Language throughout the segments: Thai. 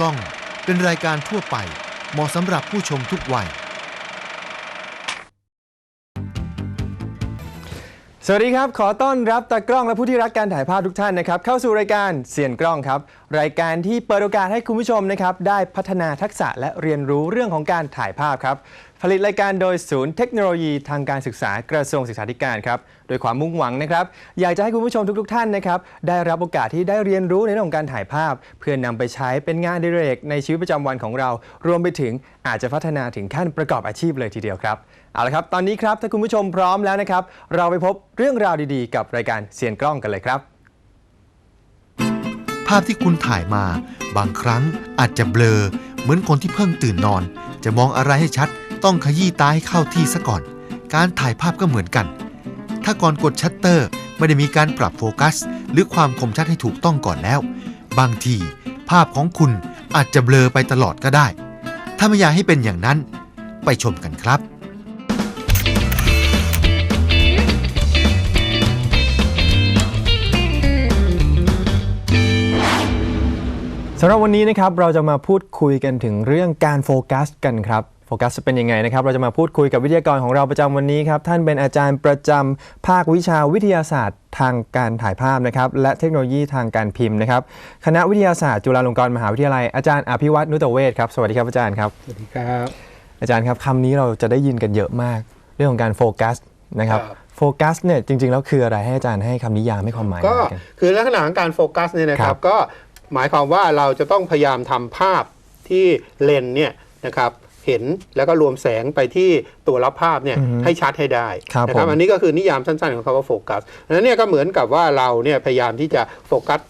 ล้อง เป็นรายการทั่วไป เหมาะสำหรับผู้ชมทุกวัย สวัสดีครับ ขอต้อนรับตากล้องและผู้ที่รักการถ่ายภาพทุกท่านนะครับ เข้าสู่รายการเสียนกล้องครับ รายการที่เปิดโอกาสให้คุณผู้ชมนะครับได้พัฒนาทักษะและเรียนรู้เรื่องของการถ่ายภาพครับ ผลิตรายการโดยศูนย์เทคโนโลยีทางการศึกษากระทรวงศึกษาธิการครับ โดยความมุ่งหวังนะครับ อยากจะให้คุณผู้ชมทุก ๆ ท่านนะครับ ได้รับโอกาสที่ได้เรียนรู้ในเรื่องของการถ่ายภาพ เพื่อนำไปใช้เป็นงานดิเรก ในชีวิตประจำวันของเรา รวมไปถึงอาจจะพัฒนาถึงขั้นประกอบอาชีพเลยทีเดียวครับ เอาละครับ ตอนนี้ครับถ้าคุณผู้ชมพร้อมแล้วนะครับ เราไปพบเรื่องราวดีๆ กับรายการเสียนกล้องกันเลยครับ ภาพที่คุณถ่ายมา บางครั้งอาจจะเบลอ เหมือนคนที่เพิ่งตื่นนอน จะมองอะไรให้ชัด ต้องขยี้ตาให้เข้าที่ซะก่อน การถ่ายภาพก็เหมือนกัน ถ้าก่อนกดชัตเตอร์ไม่ได้มีการปรับโฟกัส หรือความคมชัดให้ถูกต้องก่อนแล้ว บางที ภาพของคุณอาจจะเบลอไปตลอดก็ได้ ถ้าไม่อยากให้เป็นอย่างนั้น ไปชมกันครับสำหรับวันนี้นะครับเราจะมาพูดคุยกันถึงเรื่องการโฟกัสกันครับ โฟกัสจะเป็นยังไงนะครับ เราจะมาพูดคุยกับวิทยากรของเราประจำวันนี้ครับ ท่านเป็นอาจารย์ประจำภาควิชาวิทยาศาสตร์ทางการถ่ายภาพนะครับ และเทคโนโลยีทางการพิมพ์นะครับ คณะวิทยาศาสตร์จุฬาลงกรณ์มหาวิทยาลัยอาจารย์อภิวัตนุตเวศครับ สวัสดีครับอาจารย์ครับ สวัสดีครับ อาจารย์ครับคำนี้เราจะได้ยินกันเยอะมาก เรื่องของการโฟกัสนะครับครับโฟกัสเนี่ยจริงๆแล้วคืออะไรให้อาจารย์ให้คำนิยามให้ความหมายก็หน่อยกันคือลักษณะของการโฟกัสเนี่ยนะคครัรับบก็หมายความว่าเราจะต้องพยายามทำภาพที่เลนส์เนี่ยนะครับ เห็นแล้วก็รวมแสงไปที่ตัวรับภาพเนี่ยให้ชัดให้ได้ครับนะผมอันนี้ก็คือนิยามสั้นๆของคำว่าโฟกัสดังนั้นเนี่ยก็เหมือนกับว่าเราเนี่ยพยายามที่จะโฟกัส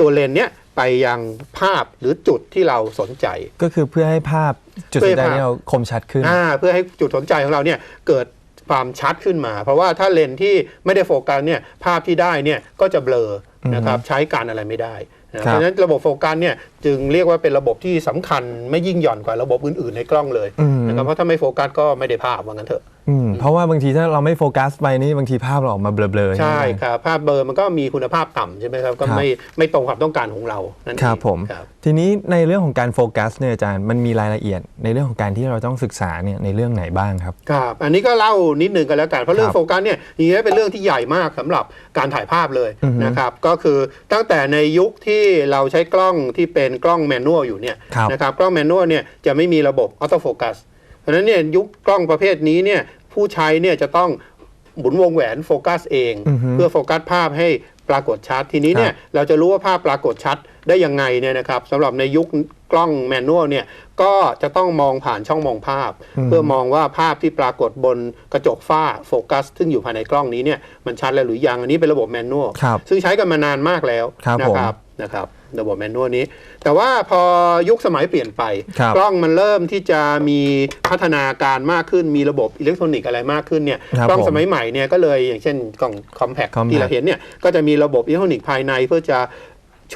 ตัวเลนส์เนี่ยไปยังภาพหรือจุดที่เราสนใจ ก็คือเพื่อให้ภาพจุดสนใจเพื่อให้ภาพที่เราคมชัดขึ้นอ่าเพื่อให้จุดสนใจของเราเนี่ยเกิดความชัดขึ้นมา เพราะว่าถ้าเลนส์ที่ไม่ได้โฟกัสเนี่ยภาพที่ได้เนี่ยก็จะเบลอนะครับใช้การอะไรไม่ได้ นะเพราะฉะนั้นระบบโฟกัสเนี่ยจึงเรียกว่าเป็นระบบที่สำคัญไม่ยิ่งหย่อนกว่าระบบอื่นๆในกล้องเลยอืมนะครับเพราะถ้าไม่โฟกัสก็ไม่ได้ภาพว่างั้นเถอะ อืมเพราะว่าบางทีถ้าเราไม่โฟกัสไปนี่บางทีภาพเราออกมาเบลอๆใช่ไหม ครับภาพเบลอร์มันก็มีคุณภาพต่ำใช่ไหมครับ ก็ครับ ไม่ไม่ตรงความต้องการของเรานั่นเองครับผม ครับ ทีนี้ในเรื่องของการโฟกัสเนี่ยอาจารย์มันมีรายละเอียด ในเรื่องของการที่เราต้องศึกษาเนี่ยในเรื่องไหนบ้างครับ ครับ อันนี้ก็เล่านิดนึงกันแล้วกัน เพราะเรื่อคงรับโฟกัสเนี่ยจริงๆเป็นเรื่องที่ใหญ่มากสำหรับการถ่ายภาพเลยอือฮึนะครับ ก็คือตั้งแต่ในยุคที่เราใช้กล้องที่เป็นกล้องแมนนวลอยู่เนี่ยครับนะครับ กล้องแมนนวลเนี่ยจะไม่มีระบบออโต้โฟกัส เพราะฉะนั้นเนี่ยยุคกล้องประเภทนี้เนี่ยผู้ใช้เนี่ยจะต้องหมุนวงแหวนโฟกัสเองอือฮึเพื่อโฟกัสภาพให้ปรากฏชัด ทีนี้เนี่ยเราจะรู้ว่าภาพปรากฏชัดได้ยังไงเนี่ยนะครับสำหรับในยุคกล้องแมนนวลเนี่ยก็จะต้องมองผ่านช่องมองภาพอืมเพื่อมองว่าภาพที่ปรากฏบนกระจกฝ้าโฟกัส ซึ่งอยู่ภายในกล้องนี้เนี่ยมันชัดแล้วหรือยังอันนี้เป็นระบบแมนนวลครับซึ่งใช้กันมานานมากแล้วครับนะผมครับ นะครับระบบแมนนวลนี้ แต่ว่าพอยุคสมัยเปลี่ยนไปครับกล้องมันเริ่มที่จะมีพัฒนาการมากขึ้นมีระบบอิเล็กทรอนิกส์อะไรมากขึ้นเนี่ยครับกล้องผมสมัยใหม่เนี่ยก็เลยอย่างเช่นกล้องคอมแพค Compact ที่เราเห็นเนี่ยก็จะมีระบบอิเล็กทรอนิกส์ภายในเพื่อจะ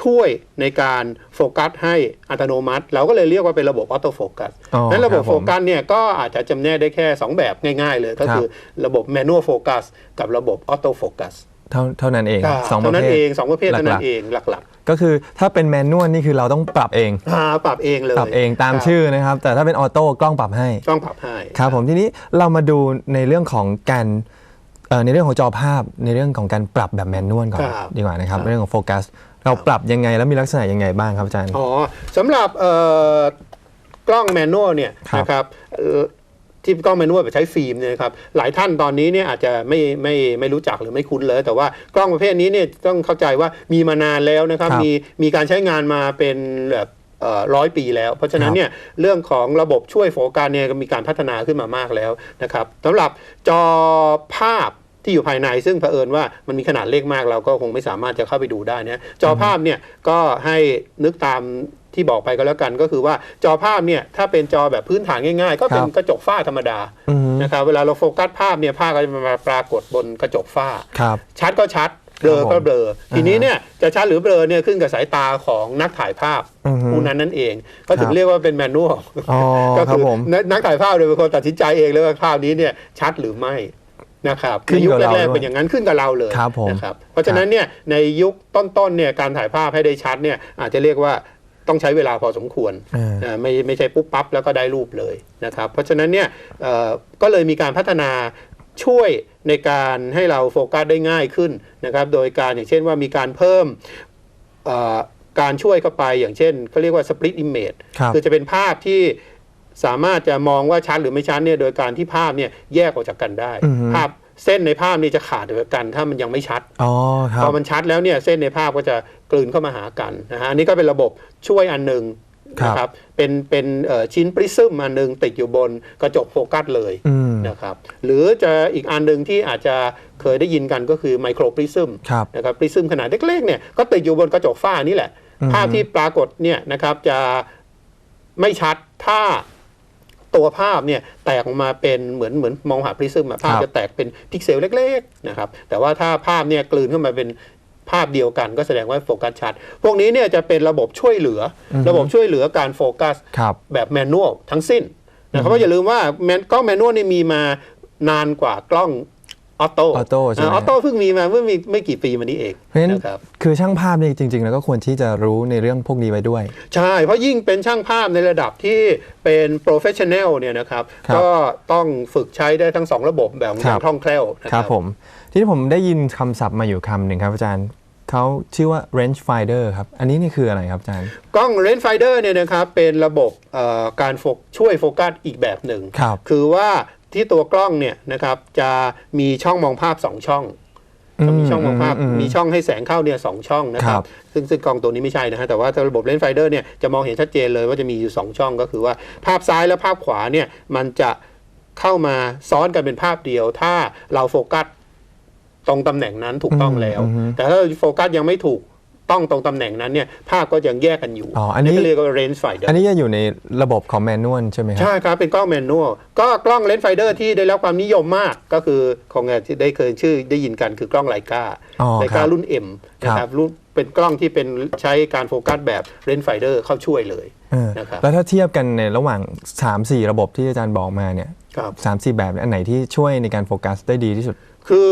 ช่วยในการโฟกัสให้อัตโนมัติ เราก็เลยเรียกว่าเป็นระบบออโต้โฟกัสอ๋อนั้นระบบคโฟผมกัสเนี่ยก็อาจจะจำแนกได้แค่ 2 แบบง่ายๆเลย ก็คือระบบแมนนวลโฟกัสกับระบบออโต้โฟกัส เท่าเท่านั้นเองสองปเท่าระนั้นเภเอทงสองประเภทเท่าหลันั้กนๆเองหลักก็คือถ้าเป็นแมนนวลนี่คือเราต้องปรับเองๆอ่าปรับเองเลยปรับเองตามครับชื่อนะครับ แต่ถ้าเป็นออโต้กล้องปรับให้ต้องปรับให้ครับผมทีนี้เรามาดูในเรื่องของการเอ่อในเรื่องของจอภาพในเรื่องของการปรับแบบแมนนวลก่อนครับดีกว่านะครับครับเรื่องของโฟกัสเราปรับยังไงแล้วมีลักษณะยังไงบ้างครับอาจารย์อ๋อสำหรับเอ่อกล้องแมนนวลเนี่ยครับนะครับเอ่อ ที่กล้องแมนนวลแบบใช้ฟิล์มเนี่ยนะครับหลายท่านตอนนี้เนี่ยอาจจะไม่ไม่ไม่รู้จักหรือไม่คุ้นเลย แต่ว่ากล้องประเภทนี้เนี่ยต้องเข้าใจว่ามีมานานแล้วนะครับครับมีมีการใช้งานมาเป็นแบบร้อยปีแล้ว เพราะฉะนั้คนรับเนี่ยเรื่องของระบบช่วยโฟกัสเนี่ยก็มีการพัฒนาขึ้นมามากแล้วนะครับสำหรับจอภาพที่อยู่ภายในซึ่งเผอิญว่ามันมีขนาดเล็กมากเราก็คงไม่สามารถจะเข้าไปดูได้นะจอภาพเนี่ยก็ให้นึกตาม ที่บอกไปก็แล้วกันก็คือว่าจอภาพเนี่ยถ้าเป็นจอแบบพื้นฐานง่าย ๆ ก็เป็นครับกระจกฝ้าธรรมดาอือฮึนะครับเวลาเราโฟกัสภาพเนี่ยภาพก็จะมาปรากฏบนกระจกฝ้าครับชัดก็ชัดเบลอครับผมก็เบลอทีนี้อ่าฮะเนี่ยจะชัดหรือเบลอเนี่ยขึ้นกับสายตาของนักถ่ายภาพอือฮึผู้นั้นนั่นเอง ก็ถึคงรับเรียกว่าเป็นแมนนวลอ๋อก็ครับคือผมนักนักถ่ายภาพเลยเป็นคนตัดสินใจเองเลยว่าภาพนี้เนี่ยชัดหรือไม่นะครับขึ้ในนยุคกับเราแรกด้วยๆเป็นอย่างนั้นขึ้นกับเราเลยครับผมนะครับเพราะฉะนั้นเนี่ยในยุคต้นๆเนี่ยการถ่ายภาพให้ได้ชัดเนี่ยอาจจะเรียกว่า ต้องใช้เวลาพอสมควรอ่าอ่าไม่ไม่ใช่ปุ๊บปั๊บแล้วก็ได้รูปเลยนะครับเพราะฉะนั้นเนี่ยเอ่อก็เลยมีการพัฒนาช่วยในการให้เราโฟกัสได้ง่ายขึ้นนะครับ โดยการอย่างเช่นว่ามีการเพิ่มเอ่อการช่วยเข้าไปอย่างเช่นเขาเรียกว่า split image ครับคือจะเป็นภาพที่สามารถจะมองว่าชัดหรือไม่ชัดเนี่ยโดยการที่ภาพเนี่ยแยกออกจากกันได้อือฮึภาพ เส้นในภาพนี่จะขาดจากกัน ถ้ามันยังไม่ชัดอ๋อครับพอมันชัดแล้วเนี่ยเส้นในภาพก็จะกลืนเข้ามาหากันนะฮะอันนี้ก็เป็นระบบช่วยอันหนึ่งครับนะครับเป็นเป็นเอ่อชิ้นปริซึมอันหนึ่งติดอยู่บนกระจกโฟกัสเลยอืมนะครับหรือจะอีกอันหนึ่งที่อาจจะเคยได้ยินกันก็คือไมโครปริซึมครับนะครับปริซึมขนาดเล็กๆเนี่ยก็ติดอยู่บนกระจกฝ้านี่แหละอือฮึภาพที่ปรากฏเนี่ยนะครับจะไม่ชัดถ้า ตัวภาพเนี่ยแตกออกมาเป็นเหมือนเหมือนมองหาปริซึมอะภาพจะแตกเป็นพิกเซลเล็กๆนะครับแต่ว่าถ้าภาพเนี่ยกลืนเข้ามาเป็นภาพเดียวกันก็แสดงว่าโฟกัสชัด พวกนี้เนี่ยจะเป็นระบบช่วยเหลืออระบบช่วยเหลือการโฟกัสครับแบบแมนนวลทั้งสิ้นนะครับเพราะอย่าลืมว่าแมนกล้องแมนนวลนี่มีมานานกว่ากล้อง ออโต้ออโต้ใช่ไหมออโต้เพิ่งมีมาเมื่อมีไม่กี่ปีมานี้เองเพราะฉะนั้นนะครับคือช่างภาพเนี่ยจริง ๆ แล้วก็ควรที่จะรู้ในเรื่องพวกนี้ไว้ด้วย ใช่ เพราะยิ่งเป็นช่างภาพในระดับที่เป็นโปรเฟชชั่นแนลเนี่ยนะครับครับก็ต้องฝึกใช้ได้ทั้งสองระบบแบบอครัย่าบงคล่องแคล่วนะคครัรับบผม ที่ผมได้ยินคำศัพท์มาอยู่คำหนึ่งครับอาจารย์เขาชื่อว่า range finder ครับ อันนี้นี่คืออะไรครับอาจารย์ กล้อง Range Finder เนี่ยนะครับเป็นระบบเอ่อการโฟกช่วยโฟกัสอีกแบบหนึ่งครับคือว่า ที่ตัวกล้องเนี่ยนะครับจะมีช่องมองภาพ 2 ช่องจะมีช่องมองภาพอืมอืมมีช่องให้แสงเข้าเนี่ยสองช่องนะคครัรับบซึ่งซึ่งกล้องตัวนี้ไม่ใช่นะฮะแต่ว่าถ้าระบบเลนส์ไฟเดอร์เนี่ยจะมองเห็นชัดเจนเลยว่าจะมีอยู่ 2 ช่องก็คือว่าภาพซ้ายและภาพขวาเนี่ยมันจะเข้ามาซ้อนกันเป็นภาพเดียว ถ้าเราโฟกัสตรงตำแหน่งนั้นถูกต้องแล้วอืมอืมแต่ถ้าโฟกัสยังไม่ถูก ต้องตรงตำแหน่งนั้นเนี่ยภาพก็ยังแยกกันอยู่อ๋ออันนี้ ก็เรียกว่า range finder อันนี้จะอยู่ในระบบของแมนนวลใช่ไหมครับ ใช่ครับ เป็นกล้องแมนนวลก็กล้องเลนส์ไฟเดอร์ที่ได้รับความนิยมมากก็คือของที่ได้เคยชื่อได้ยินกันคือกล้องไลกาอ๋อไลครักาบรุ่น M นะครับรุ่นเป็นกล้องที่เป็นใช้การโฟกัสแบบเลนส์ไฟเดอร์เข้าช่วยเลยเออนะครับแล้วถ้าเทียบกันในระหว่าง 3-4 ระบบที่อาจารย์บอกมาเนี่ยครับสามสี่แบบเนี่ยอันไหนที่ช่วยในการโฟกัสได้ดีที่สุด คือ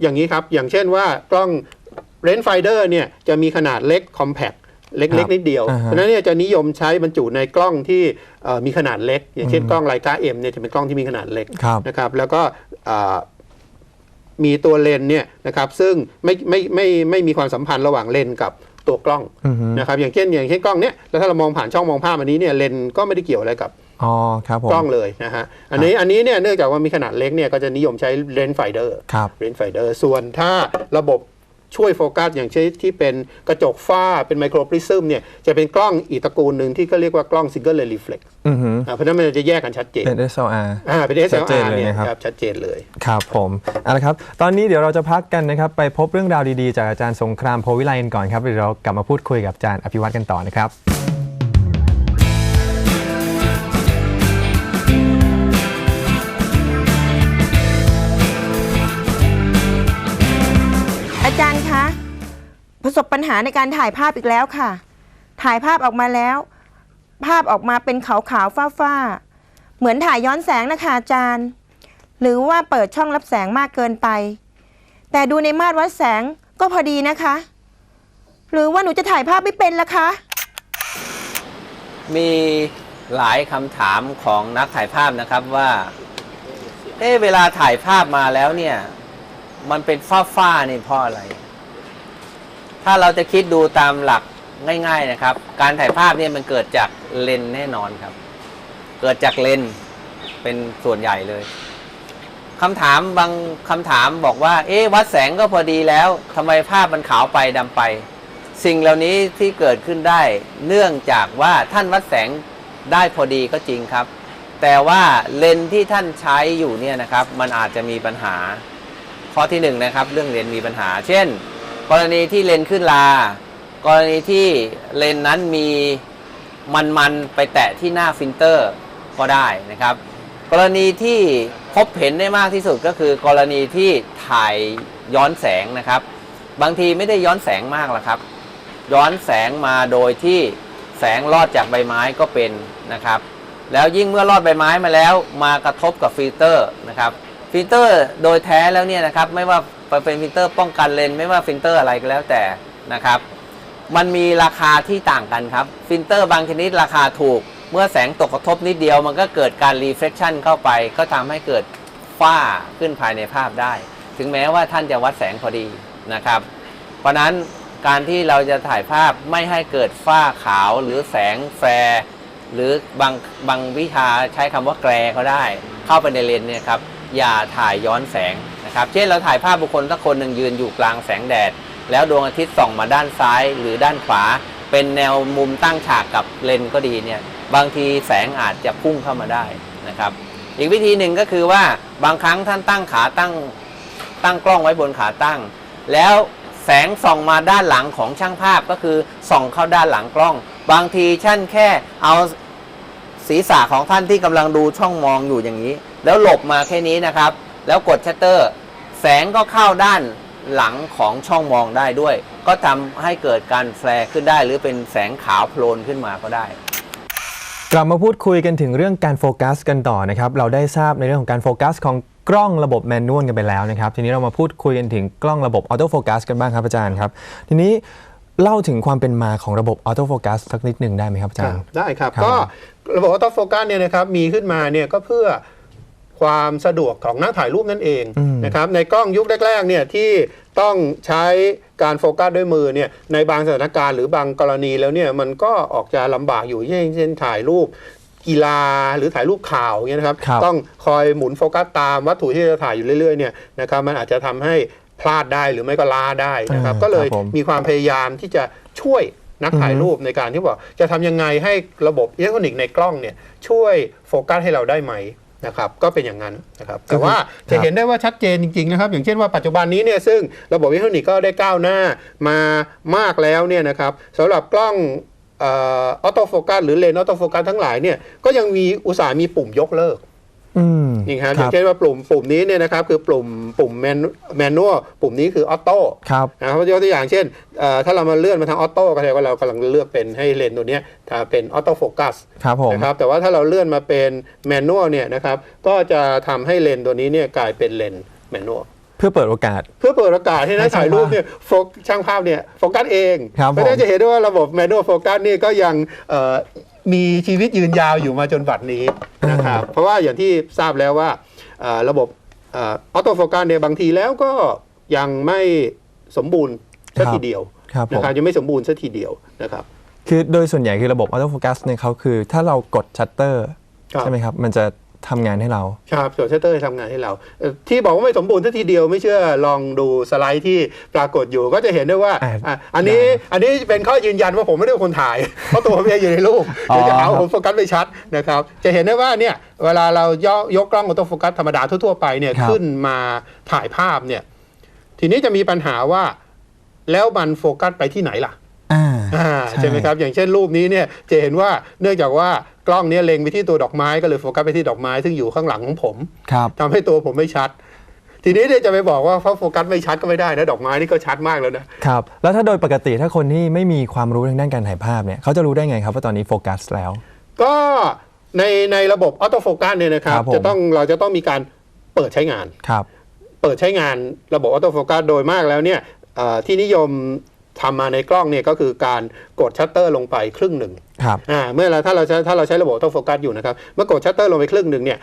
อย่างนี้ครับ อย่างเช่นว่ากล้อง เลนส์ไฟเดอร์เนี่ยจะมีขนาดเล็กคอมแพ t เล็กครับๆนิดเดียวอ่าฮะเพราะฉะนั้นเนี่ยจะนิยมใช้บรรจุในกล้องที่เอ่อมีขนาดเล็ก อย่างเช่นกล้องไลกาเอ็มเนี่ยจะเป็นกล้องที่มีขนาดเล็กครับนะครับแล้วก็อ่ามีตัวเลนส์เนี่ยนะครับซึ่งไม่ไม่ไม่ไม่มีความสัมพันธ์ระหว่างเลนส์กับตัวกล้องอือฮึนะครับอย่างเช่นอย่างเช่นกล้องเนี้ยแล้วถ้าเรามองผ่านช่องมองภาพอันนี้เนี่ยเลนส์ก็ไม่ได้เกี่ยวอะไรกับอ๋อครับผมกล้องเลยนะฮะอันนี้อันนี้เนี่ยเนื่องจากว่ามีขนาดเล็กเนี่ยก็จะนิยมใช้เลนส์ไฟเดอร์ครับเลนส์ไฟเดอร์ส่วนถ้าระบบ ช่วยโฟกัสอย่างเช่นที่เป็นกระจกฝ้าเป็นไมโครปริซึมเนี่ยจะเป็นกล้องอีกตระกูลหนึ่งที่ก็เรียกว่ากล้องซิงเกิลเลนส์รีเฟล็กอือฮึเพราะฉะนั้นมันจะแยกกันชัดเจนเป็น SLR อ่าเป็นชัดเจน SLR เลยเนี่ยนะครับครับชัดเจนเลยครับผมเอาละครับ ตอนนี้เดี๋ยวเราจะพักกันนะครับไปพบเรื่องราวดีๆ จากอาจารย์สงครามโพวิไลกันก่อนครับเดี๋ยวเรากลับมาพูดคุยกับอาจารย์อภิวัตกันต่อนะครับ สบปัญหาในการถ่ายภาพอีกแล้วค่ะ ถ่ายภาพออกมาแล้ว ภาพออกมาเป็นขาวขาวฟ้าฟ้าๆเหมือนถ่ายย้อนแสงนะคะอาจารย์ หรือว่าเปิดช่องรับแสงมากเกินไป แต่ดูในมาตรวัดแสงก็พอดีนะคะ หรือว่าหนูจะถ่ายภาพไม่เป็นล่ะคะ มีหลายคำถามของนักถ่ายภาพนะครับว่าเอ๊ะเวลาถ่ายภาพมาแล้วเนี่ย มันเป็นฝ้าฝ้าๆนี่เพราะอะไร ถ้าเราจะคิดดูตามหลักง่าย ๆนะครับ การถ่ายภาพเนี่ยมันเกิดจากเลนแน่นอนครับ เกิดจากเลนเป็นส่วนใหญ่เลยคำถามบางคำถามบอกว่า เอ๊วัดแสงก็พอดีแล้วทำไมภาพมันขาวไปดำไป สิ่งเหล่านี้ที่เกิดขึ้นได้ เนื่องจากว่าท่านวัดแสงได้พอดีก็จริงครับ แต่ว่าเลนที่ท่านใช้อยู่เนี่ยนะครับ มันอาจจะมีปัญหา ข้อที่หนึ่งนะครับ เรื่องเลนมีปัญหา เช่น กรณีที่เลนขึ้นลา กรณีที่เลนนั้นมีมันๆไปแตะที่หน้าฟิลเตอร์ก็ได้นะครับ กรณีที่พบเห็นได้มากที่สุดก็คือกรณีที่ถ่ายย้อนแสงนะครับ บางทีไม่ได้ย้อนแสงมากหรอกครับ ย้อนแสงมาโดยที่แสงลอดจากใบไม้ก็เป็นนะครับ แล้วยิ่งเมื่อลอดใบไม้มาแล้วมากระทบกับฟิลเตอร์นะครับ ฟิลเตอร์โดยแท้แล้วเนี่ยนะครับ ไม่ว่าเป็นฟิลเตอร์ป้องกันเลนไม่ว่าฟิลเตอร์อะไรก็แล้วแต่นะครับ มันมีราคาที่ต่างกันครับ ฟิลเตอร์บางชนิดราคาถูก เมื่อแสงตกกระทบนิดเดียวมันก็เกิดการรีเฟ c ชันเข้าไป ก็ทำให้เกิดฝ้าขึ้นภายในภาพได้ ถึงแม้ว่าท่านจะวัดแสงพอดีนะครับ เพราะนั้นการที่เราจะถ่ายภาพไม่ให้เกิดฝ้าขาวหรือแสงแฟร์หรือบางบางวิชาใช้คำว่าแกรก็ได้ เข้าไปในเลนเนี่ยครับ อย่าถ่ายย้อนแสงนะครับ เช่นเราถ่ายภาพบุคคลสักคนหนึ่งยืนอยู่กลางแสงแดด แล้วดวงอาทิตย์ส่องมาด้านซ้ายหรือด้านขวา เป็นแนวมุมตั้งฉากกับเลนก็ดีเนี่ยบางทีแสงอาจจะพุ่งเข้ามาได้นะครับ อีกวิธีหนึ่งก็คือว่าบางครั้งท่านตั้งขาตั้งตั้งกล้องไว้บนขาตั้ง แล้วแสงส่องมาด้านหลังของช่างภาพก็คือส่องเข้าด้านหลังกล้อง บางทีท่านแค่เอา ศีรษะของท่านที่กำลังดูช่องมองอยู่อย่างนี้ แล้วหลบมาแค่นี้นะครับ แล้วกดชัตเตอร์ แสงก็เข้าด้านหลังของช่องมองได้ด้วย ก็ทำให้เกิดการแฟร์ขึ้นได้ หรือเป็นแสงขาวโพลนขึ้นมาก็ได้ กลับมาพูดคุยกันถึงเรื่องการโฟกัสกันต่อนะครับ เราได้ทราบในเรื่องของการโฟกัสของกล้องระบบแมนนวลกันไปแล้วนะครับ ทีนี้เรามาพูดคุยกันถึงกล้องระบบออโต้โฟกัสกันบ้างครับอาจารย์ครับ ทีนี้เล่าถึงความเป็นมาของระบบออโต้โฟกัสสักนิดหนึ่งได้ไหมครับอาจารย์ ได้ครับครับก็ ระบบออโต้โฟกัสเนี่ยนะครับมีขึ้นมาเนี่ยก็เพื่อความสะดวกของนักถ่ายรูปนั่นเองอืมนะครับในกล้องยุคแรกๆเนี่ยที่ต้องใช้การโฟกัสด้วยมือเนี่ยในบางสถานการณ์หรือบางกรณีแล้วเนี่ยมันก็ออกจะลำบากอยู่เช่นเช่นถ่ายรูปกีฬาหรือถ่ายรูปข่าวอย่างเงี้ยนะครับครับต้องคอยหมุนโฟกัสตามวัตถุที่จะถ่ายอยู่เรื่อยๆเนี่ยนะครับมันอาจจะทำให้พลาดได้หรือไม่ก็ล้าได้นะครับอ่าก็เลยครับผมมีความพยายามที่จะช่วย นักถ่ายรูปในการที่บอกจะทำยังไงให้ระบบอิเล็กทรอนิกส์ในกล้องเนี่ยช่วยโฟกัสให้เราได้ไหมนะครับก็เป็นอย่างนั้นนะครับแต่ว่าจะเห็นได้ว่าชัดเจนจริงๆนะครับ อย่างเช่นว่าปัจจุบันนี้เนี่ยซึ่งระบบอิเล็กทรอนิกส์ก็ได้ก้าวหน้ามามากแล้วเนี่ยนะครับสำหรับกล้องออโต้โฟกัสหรือเลนส์ออโต้โฟกัสทั้งหลายเนี่ยก็ยังมีอุตสาห์มีปุ่มยกเลิก อืมนี่ครับอย่างเช่นว่าปุ่มปุ่มนี้เนี่ยนะครับคือปุ่มปุ่มแมนแมนนวลปุ่มนี้คือออโต้ครับนะครับยกตัวอย่างเช่นเอ่อถ้าเรามาเลื่อนมาทางออโต้ก็แสดงว่าเรากำลังเลือกเป็นให้เลนส์ตัวเนี้ยถ้าเป็นออโต้โฟกัสครับผมนะครับแต่ว่าถ้าเราเลื่อนมาเป็นแมนนวลเนี่ยนะครับก็จะทำให้เลนส์ตัวนี้เนี่ยกลายเป็นเลนส์แมนนวลเพื่อเปิดโอกาส เพื่อเปิดโอกาสให้นักให้ช่างถ่ายรูปเนี่ยโฟกช่างภาพเนี่ยโฟกัสเองครับเพราะฉะนั้นผมจะเห็นได้ว่าระบบแมนนวลโฟกัสนี่ก็ยังเอ่อ มีชีวิตยืนยาวอยู่มาจนบัดนี้นะครับเพราะว่าอย่างที่ทราบแล้วว่าเอ่อระบบออโต้โฟกัสเนี่ยบางทีแล้วก็ยังไม่สมบูรณ์สักทีเดียวครับผนะมครับยังไม่สมบูรณ์สักทีเดียวนะครับคือโดยส่วนใหญ่คือระบบออโต้โฟกัสเนี่ยเขาคือถ้าเรากดชัตเตอร์ครับใช่ไหมครับมันจะ ทำงานให้เรา ครับส่วนชัตเตอร์ทำงานให้เราเอ่อที่บอกว่าไม่สมบูรณ์สักทีเดียวไม่เชื่อลองดูสไลด์ที่ปรากฏอยู่ก็จะเห็นได้ว่าอ่าอะอันนี้อันนี้เป็นข้อยืนยันว่าผมไม่ได้เป็นคนถ่าย เพราะตัวผมเองอยู่ในรูปอ๋อเดี๋ยวจะหาว่าผมโฟกัสไม่ชัดนะครับ จะเห็นได้ว่าเนี่ยเวลาเรายกยกกล้องออโต้โฟกัสธรรมดาทั่วๆไปเนี่ยครับขึ้นมาถ่ายภาพเนี่ยทีนี้จะมีปัญหาว่า แล้วมันโฟกัสไปที่ไหนล่ะอ่าอ่า ใช่ไหมครับ อย่างเช่นรูปนี้เนี่ยจะเห็นว่าเนื่องจากว่ากล้องเนี้เล็งไปที่ตัวดอกไม้ก็เลยโฟกัสไปที่ดอกไม้ซึ่งอยู่ข้างหลังของผมครับทำให้ตัวผมไม่ชัด ทีนี้เนี่ยจะไปบอกว่าเขาโฟกัสไม่ชัดก็ไม่ได้นะดอกไม้นี่ก็ชัดมากแล้วนะครับแล้วถ้าโดยปกติถ้าคนที่ไม่มีความรู้ทางด้านการถ่ายภาพเนี่ยเขาจะรู้ได้ไงครับว่าตอนนี้โฟกัสแล้ว ก็ในในระบบออโต้โฟกัสเนี่ยนะครับครับผมจะต้องเราจะต้องมีการเปิดใช้งานครับเปิดใช้งานระบบออโต้โฟกัสโดยมากแล้วเนี่ยเอ่อที่นิยม ทำมาในกล้องเนี่ยก็คือการกดชัตเตอร์ลงไปครึ่งหนึ่งครับอ่าเมื่อเราถ้าเราใช้ถ้าเราใช้ระบบออโต้โฟกัสอยู่นะครับเมื่อกดชัตเตอร์ลงไปครึ่งหนึ่งเนี่ย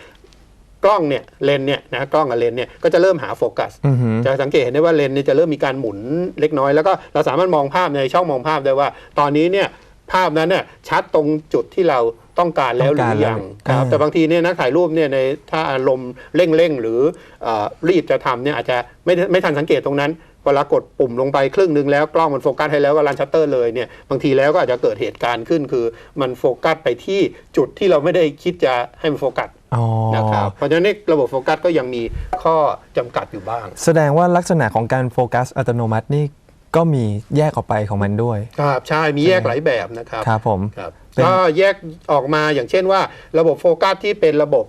กล้องเนี่ยเลนส์เนี่ยนะกล้องกับเลนส์เนี่ยก็จะเริ่มหาโฟกัสอือหือจะสังเกตเห็นได้ว่าเลนส์เนี่ยจะเริ่มมีการหมุนเล็กน้อย แล้วก็เราสามารถมองภาพในช่องมองภาพได้ว่า ตอนนี้เนี่ยภาพนั้นเนี่ยชัดตรงจุดที่เราต้องการแล้วหรือยังต้องการแล้วครับอ่าแต่บางทีเนี่ยนักถ่ายรูปเนี่ยในถ้าอารมณ์เร่งๆ หรือเอ่อรีบจะทำเนี่ยอาจจะไม่ได้ไม่ทันสังเกตตรงนั้น เวลากดปุ่มลงไปครึ่งหนึ่งแล้วกล้องมันโฟกัสให้แล้วก็รันชัตเตอร์เลยเนี่ยบางทีแล้วก็อาจจะเกิดเหตุการณ์ขึ้น คือมันโฟกัสไปที่จุดที่เราไม่ได้คิดจะให้มันโฟกัสอ๋อนะครับเพราะฉะนั้นเนี่ยระบบโฟกัสก็ยังมีข้อจำกัดอยู่บ้าง แสดงว่าลักษณะของการโฟกัสอัตโนมัตินี่ก็มีแยกออกไปของมันด้วย ครับใช่มีแยกหลายแบบนะครับครับผมครับเป็นก็แยกออกมาอย่างเช่นว่า ระบบโฟกัสที่เป็นระบบ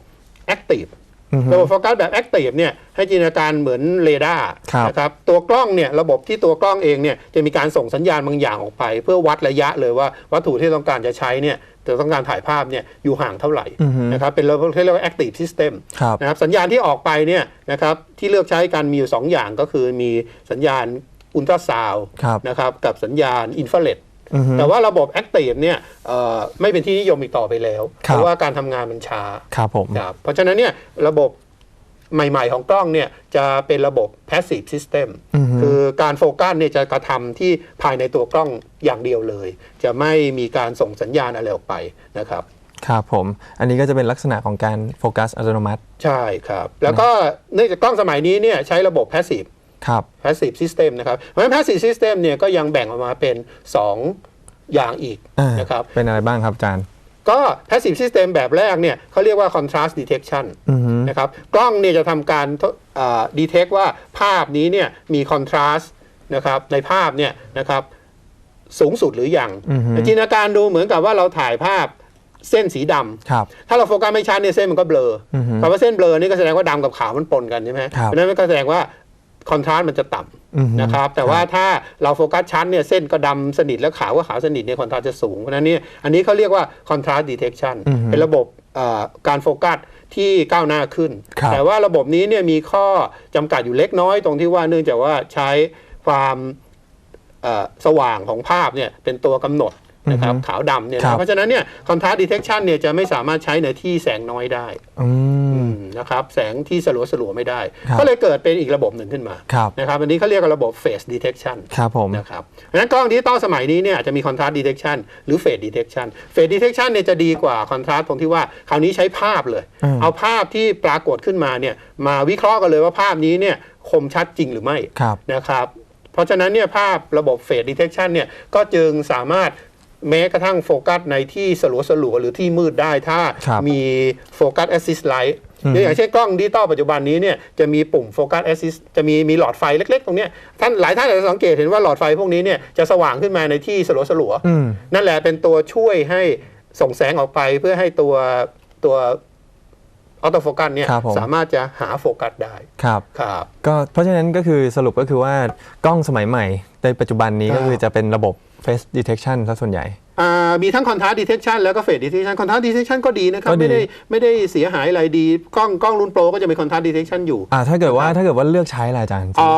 Active อือฮึ ระบบโฟกัสแบบ Active เนี่ยให้จินตนาการเหมือนเรดาร์ครับนะครับตัวกล้องเนี่ยระบบที่ตัวกล้องเองเนี่ยจะมีการส่งสัญญาณบางอย่างออกไป เพื่อวัดระยะเลยว่าวัตถุที่ต้องการจะใช้เนี่ยจะต้องการถ่ายภาพเนี่ยอยู่ห่างเท่าไหร่อือฮึนะครับเป็นระบบที่เรียกว่า Active System ครับนะครับสัญญาณที่ออกไปเนี่ยนะครับที่เลือกใช้กันมีอยู่สองอย่างก็คือมีสัญญาณอุลตราซาวด์ครับนะครับกับสัญญาณอินฟราเรดอือฮึ แต่ว่าระบบ Active เนี่ยเอ่อไม่เป็นที่นิยมอีกต่อไปแล้วครับเพราะว่าการทำงานมันช้าครับผมครับเพราะฉะนั้นเนี่ยระบบใหม่ ๆ ของกล้องเนี่ยจะเป็นระบบ passive system อือฮึคือการโฟกัสเนี่ยจะกระทำที่ภายในตัวกล้องอย่างเดียวเลย จะไม่มีการส่งสัญญาณอะไรออกไปนะครับครับผม อันนี้ก็จะเป็นลักษณะของการโฟกัสอัตโนมัติ ใช่ครับ แล้วก็เนื่องจากกล้องสมัยนี้เนี่ยใช้ระบบ passive ครับ passive system นะครับเพราะฉะนั้น passive system เนี่ยก็ยังแบ่งออกมาเป็น 2 อย่างอีกอ่านะครับเป็นอะไรบ้างครับอาจารย์ก็ passive system แบบแรกเนี่ยเขาเรียกว่า contrast detection อือฮึนะครับกล้องเนี่ยจะทำการดีเทคว่าภาพนี้เนี่ยมี contrast นะครับในภาพเนี่ยนะครับสูงสุดหรืออยังอือฮึจินตนาการดูเหมือนกับว่าเราถ่ายภาพเส้นสีดำครับถ้าเราโฟกัสไม่ชัดเนี่ยเส้นมันก็เบลอออฮึคำว่าเส้นเบลอนี่ก็แสดงว่าดำกับขาวมันปนกันใช่ไหมครับเพราะฉะนั้นมันก็แสดงว่า คอนทราสต์มันจะต่อือฮึำนะครับแต่ว่าถ้าเราโฟกัสชัดเนี่ยเส้นก็ดำสนิทแล้วขาวก็ขาวสนิทเนี่ยคอนทราสต์จะสูงเพราะฉะนั้นเนี่ยอันนี้เขาเรียกว่า contrast detection อือฮึเป็นระบบเอ่อการโฟกัสที่ก้าวหน้าขึ้นครับแต่ว่าระบบนี้เนี่ยมีข้อจำกัดอยู่เล็กน้อยตรงที่ว่าเนื่องจากว่าใช้ความเอ่อสว่างของภาพเนี่ยเป็นตัวกำหนด นะครับอือฮึขาวดำเนี่ยครันะบเพราะฉะนั้นเนี่ย contrast detection เนี่ยจะไม่สามารถใช้ในที่แสงน้อยได้อืมอืมนะครับแสงที่สลัวสลัวๆไม่ได้ครับก็เลยเกิดเป็นอีกระบบหนึ่งขึ้นมาครับนะครับอันนี้เขาเรียกว่าระบบ face detection ครับผมนะครับเพราะฉะนั้นกล้องดิจิตอลสมัยนี้เนี่ยอาจจะมี contrast detection หรือ face detection face detection เนี่ยจะดีกว่า contrast ตรงที่ว่าคราวนี้ใช้ภาพเลยอืมเอาภาพที่ปรากฏขึ้นมาเนี่ยมาวิเคราะห์กันเลยว่าภาพนี้เนี่ยคมชัดจริงหรือไม่ครับนะครับเพราะฉะนั้นเนี่ยภาพระบบ face detection เนี่ยก็จึงสามารถ แม้กระทั่งโฟกัสในที่สลัวสลัวๆหรือที่มืดได้ถ้าครับมีโฟกัส assist light อืมอย่างเช่นกล้องดิจิตอลปัจจุบันนี้เนี่ยจะมีปุ่มโฟกัส assist จะมีมีหลอดไฟเล็ก ๆ ตรงเนี้ยท่านหลายท่านอาจจะสังเกตเห็นว่าหลอดไฟพวกนี้เนี่ยจะสว่างขึ้นมาในที่สลัวสลัวๆอืมนั่นแหละเป็นตัวช่วยให้ส่งแสงออกไปเพื่อให้ตัวตัวออโต้โฟกัสเนี่ยครับผมสามารถจะหาโฟกัสได้ครับครับก็เพราะฉะนั้นก็คือสรุปก็คือว่ากล้องสมัยใหม่ในปัจจุบันนี้ครับก็คือจะเป็นระบบ face detection ซะส่วนใหญ่อ่ามีทั้ง contrast detection แล้วก็ phase detection contrast detection ก็ดีนะครับก็ดีไม่ได้ไม่ได้เสียหายอะไรดี กล้องกล้องรุ่นโปรก็จะมี contrast detection อยู่อ่าถ้าเกิดว่านะครับถ้าเกิดว่าเลือกใช้อะไรอาจารย์อ๋อ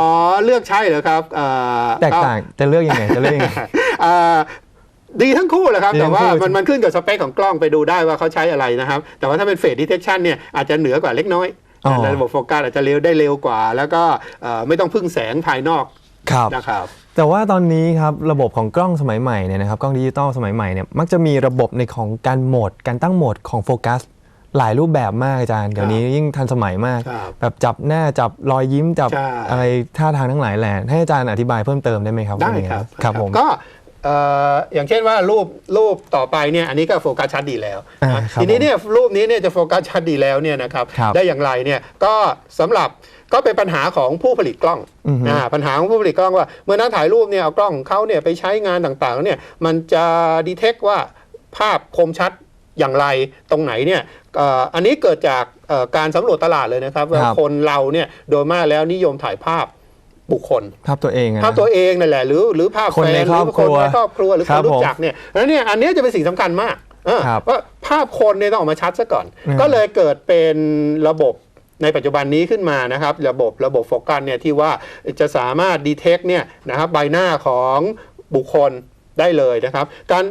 เลือกใช่เหรอครับอ่าแตกต่างจะเลือกยังไงจะเลือกยังไงอ่าดีทั้งคู่แหละครับดีทั้แต่งว่าคู่มันมันขึ้นกับสเปคของกล้องไปดูได้ว่าเขาใช้อะไรนะครับ แต่ว่าถ้าเป็น phase detection เนี่ยอาจจะเหนือกว่าเล็กน้อยอ๋อระบบโฟกัสอาจจะเร็วได้เร็วกว่า แล้วก็เอ่อไม่ต้องพึ่งแสงภายนอก ครับนะครับแต่ว่าตอนนี้ครับระบบของกล้องสมัยใหม่เนี่ยนะครับกล้องดิจิตอลสมัยใหม่เนี่ยมักจะมีระบบในของการโหมดการตั้งโหมดของโฟกัสหลายรูปแบบมากอาจารย์เดี๋ยวนี้ยิ่งทันสมัยมากครับแบบจับหน้าจับรอยยิ้มจับใช่อะไรท่าทางทั้งหลายแหละให้อาจารย์อธิบายเพิ่มเติมได้ไหมครับได้ว่ายังงครับครับผมก็เอ่ออย่างเช่นว่ารูปรูปต่อไปเนี่ยอันนี้ก็โฟกัสชัดดีแล้วอ่านะครับทีนี้เนี่ยรูปนี้เนี่ยจะโฟกัสชัดดีแล้วเนี่ยนะครับครับได้อย่างไรเนี่ยก็สำหรับ ก็เป็นปัญหาของผู้ผลิตกล้องอือฮึอ่าปัญหาของผู้ผลิตกล้องว่า เมื่อนักถ่ายรูปเนี่ยเอากล้องของเขาเนี่ยไปใช้งานต่างๆเนี่ยมันจะดีเทคว่าภาพคมชัดอย่างไรตรงไหนเนี่ยเอ่ออันนี้เกิดจากเอ่อการสำรวจตลาดเลยนะครับว่าครับคนเราเนี่ยโดยมากแล้วนิยมถ่ายภาพบุคคลภาพตัวเองอะนะภาพตัวเองนั่นแหละหรือหรือภาพคนแฟในนหครรืออบคนครัวในครอบครัวหรือคครันบรู้จักเนี่ยแล้วเนี่ยอันเนี้ยจะเป็นสิ่งสำคัญมากเออครับว่าภาพคนเนี่ยต้องออกมาชัดซะก่อนอืมก็เลยเกิดเป็นระบบ ในปัจจุบันนี้ขึ้นมานะครับ ระบบระบบโฟกัสเนี่ยที่ว่าจะสามารถดีเทคเนี่ยนะครับใบหน้าของบุคคลได้เลยนะครับ การ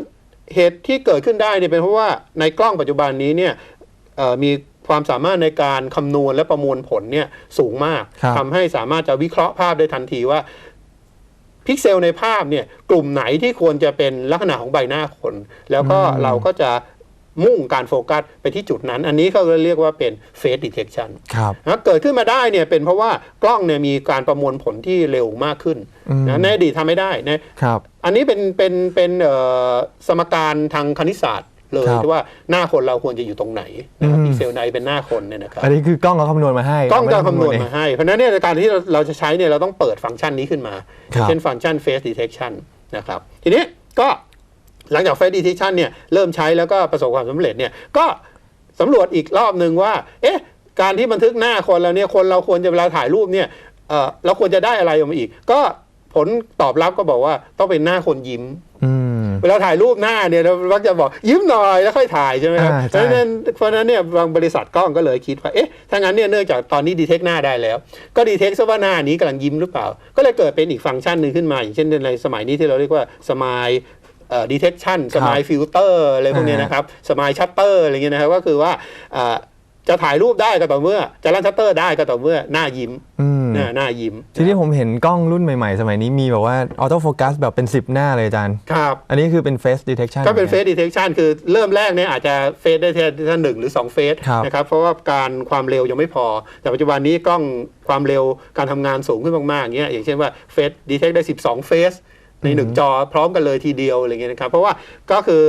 เหตุที่เกิดขึ้นได้เนี่ยเป็นเพราะว่าในกล้องปัจจุบันนี้เนี่ยเอ่อมีความสามารถในการคำนวณและประมวลผลเนี่ยสูงมากครับทำให้สามารถจะวิเคราะห์ภาพได้ทันทีว่าพิกเซลในภาพเนี่ยกลุ่มไหนที่ควรจะเป็นลักษณะของใบหน้าคน แล้วก็อืมเราก็จะ มุ่งการโฟกัสไปที่จุดนั้น อันนี้เขาก็เรียกว่าเป็น face detection ครับนะเกิดขึ้นมาได้เนี่ยเป็นเพราะว่ากล้องเนี่ยมีการประมวลผลที่เร็วมากขึ้นอืมนะในอดีตทำไม่ได้นะครับอันนี้เป็นเป็นเป็นเอ่อสมการทางคณิตศาสตร์เลยครับที่ว่าหน้าคนเราควรจะอยู่ตรงไหนนะครับอืมพิกเซลไหนเป็นหน้าคนเนี่ยนะครับอันนี้คือกล้องเขาคำนวณมาให้ กล้องเรจะไได้คำนวณเองมาให้ เพราะฉะนั้นเนี่ยในการที่เราเราจะใช้เนี่ยเราต้องเปิดฟังก์ชันนี้ขึ้นมาครับเช่นฟังก์ชัน face detection นะครับทีนี้ก็ หลังจาก face detection เนี่ยเริ่มใช้แล้วก็ประสบความสำเร็จเนี่ยก็สำรวจอีกรอบหนึ่งว่า เอ๊ะ การที่บันทึกหน้าคนแล้วเนี่ยคนเราควรจะเวลาถ่ายรูปเนี่ยเออเราควรจะได้อะไรออกมาอีก ก็ผลตอบรับก็บอกว่าต้องเป็นหน้าคนยิ้มอืมเวลาถ่ายรูปหน้าเนี่ยเรามักจะบอกยิ้มหน่อยแล้วค่อยถ่ายใช่ไหมครับอ่าเพใช่ราะฉะนั้นเพราะฉะนั้นเนี่ยบางบริษัทกล้องก็เลยคิดว่าเอ๊ะถ้างั้นเนี่ยเนื่องจากตอนนี้ดีเทคหน้าได้แล้ว ก็ดีเทคซะว่าหน้านี้กำลังยิ้มหรือเปล่า ก็เลยเกิดเป็นอีกฟังก์ชันหนึ่งขึ้นมา อย่างเช่นในสมัยนี้ที่เราเรียกว่าสมาย ดีเทคชันสมายฟิลเตอร์อะไรพวกเนี้ยนะครับสมายชัตเตอร์อะไรเงี้ยนะครับก็คือว่าอ่าจะถ่ายรูปได้ก็ต่อเมื่อ จะลั่นชัตเตอร์ได้ก็ต่อเมื่อหน้ายิ้มอืมหน้าหน้ายิ้ม ทีนี้ผมเห็นกล้องรุ่นใหม่ๆ สมัยนี้มีแบบว่าออโต้โฟกัสแบบเป็น 10 หน้าเลยอาจารย์ ครับ อันนี้คือเป็น Face Detection ก็เป็นเฟสดีเทคชันคือเริ่มแรกเนี่ยอาจจะเฟสได้แค่หนึ่งหรือ 2 เฟสครับนะครับ เพราะว่าการความเร็วยังไม่พอ แต่ปัจจุบันนี้กล้องความเร็วการทำงานสูงขึ้นมากๆเงี้ยอย่างเช่นว่าเฟสดีเทคได้ 12 เฟส ในหนึ่งจอพร้อมกันเลยทีเดียวอะไรเงี้ยนะครับ เพราะว่าก็คือ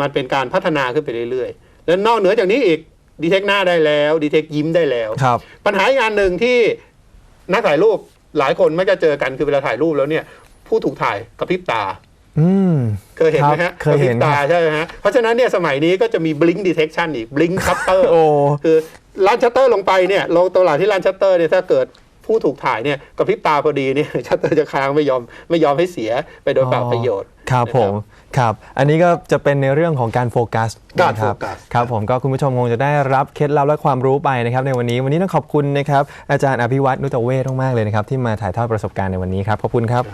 มันเป็นการพัฒนาขึ้นไปเรื่อยๆ แล้วนอกเหนือจากนี้อีกดีเทคหน้าได้แล้วดีเทคยิ้มได้แล้วครับปัญหาอีกอันหนึ่งที่นักถ่ายรูปหลายคนไม่จะเจอกันคือเวลาถ่ายรูปแล้วเนี่ย ผู้ถูกถ่ายกระพริบตาอืมเคยเห็นไหมครัฮะบเคยเห็นกระพริบตาครับใช่ไหมฮะ เพราะฉะนั้นเนี่ยสมัยนี้ก็จะมี blink detection อีก blink shutter โอ้คือลันชัตเตอร์ลงไปเนี่ยลงตัวหลังที่ลันชัตเตอร์เนี่ยถ้าเกิด ผู้ถูกถ่ายเนี่ยกระพริบตาพอดีเนี่ยชัตเตอร์จะค้างไม่ยอมไม่ยอมให้เสียไปโดยเปล่าประโยชน์ ครับนะผมครับอันนี้ก็จะเป็นในเรื่องของการโฟกัสการนะครัโฟกัสครับผมก็คุณผู้ชมคงจะได้รับเคล็ดลับและความรู้ไปนะครับในวันนี้วันนี้ต้องขอบคุณนะครับอาจารย์อภิวัตนุตเวทมากๆเลยนะครับที่มาถ่ายทอดประสบการณ์ในวันนี้ครับขอบคุณครับ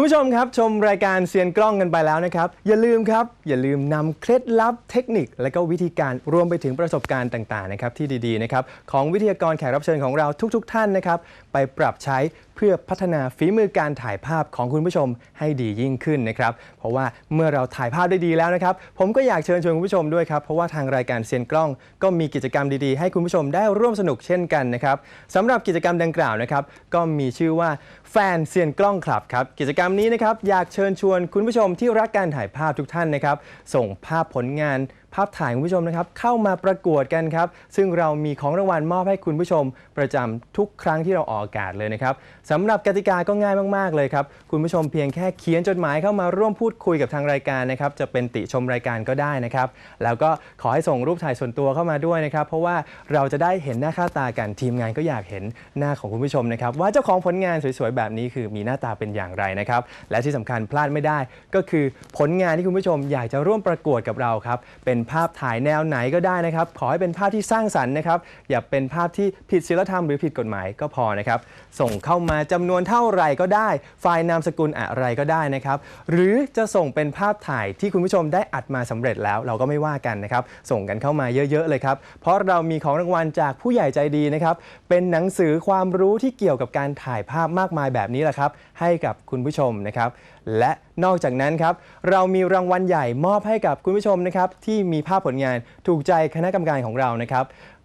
คุณผู้ชมครับชมรายการเซียนกล้องกันไปแล้วนะครับ อย่าลืมครับ อย่าลืมนำเคล็ดลับเทคนิค และก็วิธีการรวมไปถึงประสบการณ์ต่างๆนะครับที่ดีๆนะครับของวิทยากรแขกรับเชิญของเราทุก ๆ ท่านนะครับไปปรับใช้ พื่อพัฒนาฝีมือการถ่ายภาพของคุณผู้ชมให้ดียิ่งขึ้นนะครับ เพราะว่าเมื่อเราถ่ายภาพได้ดีแล้วนะครับ ผมก็อยากเชิญชวนคุณผู้ชมด้วยครับ เพราะว่าทางรายการเซียนกล้องก็มีกิจกรรมดีๆ ให้คุณผู้ชมได้ร่วมสนุกเช่นกันนะครับสำหรับกิจกรรมดังกล่าวนะครับ ก็มีชื่อว่าแฟนเซียนกล้องคลับครับ กิจกรรมนี้นะครับอยากเชิญชวนคุณผู้ชมที่รักการถ่ายภาพทุกท่านนะครับ ส่งภาพผลงาน ภาพถ่ายคุณผู้ชมนะครับเข้ามาประกวดกันครับ ซึ่งเรามีของรางวัลมอบให้คุณผู้ชม ประจำทุกครั้งที่เราออกอากาศเลยนะครับสำหรับกติกาก็ง่ายมากๆเลยครับคุณผู้ชมเพียงแค่เขียนจดหมายเข้ามาร่วมพูดคุยกับทางรายการนะครับจะเป็นติชมรายการก็ได้นะครับ แล้วก็ขอให้ส่งรูปถ่ายส่วนตัวเข้ามาด้วยนะครับ เพราะว่าเราจะได้เห็นหน้าค่าตากันทีมงานก็อยากเห็นหน้าของคุณผู้ชมนะครับว่าเจ้าของผลงานสวยๆแบบนี้คือมีหน้าตาเป็นอย่างไรนะครับและที่สำคัญพลาดไม่ได้ก็คือผลงานที่คุณผู้ชมอยากจะร่วมประกวดกับเราครับเป็นภาพถ่ายแนวไหนก็ได้นะครับ ขอให้เป็นภาพที่สร้างสรรค์นะครับ อย่าเป็นภาพที่ผิดศีลธรรมหรือผิดกฎหมายก็พอนะครับ ส่งเข้ามาจำนวนเท่าไหร่ก็ได้ ไฟล์นามสกุลอะไรก็ได้นะครับ หรือจะส่งเป็นภาพถ่ายที่คุณผู้ชมได้อัดมาสำเร็จแล้ว เราก็ไม่ว่ากันนะครับ ส่งกันเข้ามาเยอะๆเลยครับ เพราะเรามีของรางวัลจากผู้ใหญ่ใจดีนะครับ เป็นหนังสือความรู้ที่เกี่ยวกับการถ่ายภาพมากมายแบบนี้แหละครับ ให้กับคุณผู้ชมนะครับและนอกจากนั้นครับ เรามีรางวัลใหญ่มอบให้กับคุณผู้ชมนะครับ ที่มีภาพผลงานถูกใจคณะกรรมการของเรานะครับ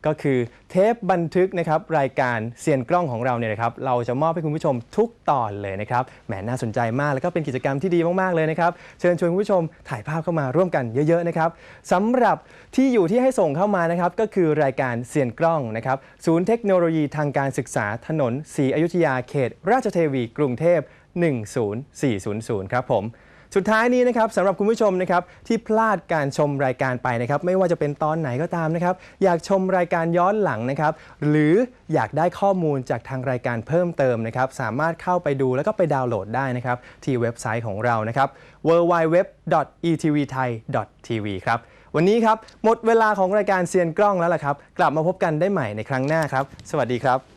ก็คือเทปบันทึกนะครับรายการเซียนกล้องของเราเนี่ยนะครับ เราจะมอบให้คุณผู้ชมทุกตอนเลยนะครับแหมน่าสนใจมากแล้วก็เป็นกิจกรรมที่ดีมากๆเลยนะครับ เชิญชวนคุณผู้ชมถ่ายภาพเข้ามาร่วมกันเยอะๆนะครับสำหรับที่อยู่ที่ให้ส่งเข้ามานะครับก็คือรายการเซียนกล้องนะครับศูนย์เทคโนโลยีทางการศึกษาถนนศรีอยุธยาเขต ราชเทวีกรุงเทพ 10400 ครับผมสุดท้ายนี้นะครับสำหรับคุณผู้ชมนะครับที่พลาดการชมรายการไปนะครับไม่ว่าจะเป็นตอนไหนก็ตามนะครับอยากชมรายการย้อนหลังนะครับหรืออยากได้ข้อมูลจากทางรายการเพิ่มเติมนะครับสามารถเข้าไปดูแล้วก็ไปดาวน์โหลดได้นะครับที่เว็บไซต์ของเรานะครับ www.etvthai.tv ครับวันนี้ครับหมดเวลาของรายการเซียนกล้องแล้วล่ะครับ กลับมาพบกันได้ใหม่ในครั้งหน้าครับ สวัสดีครับ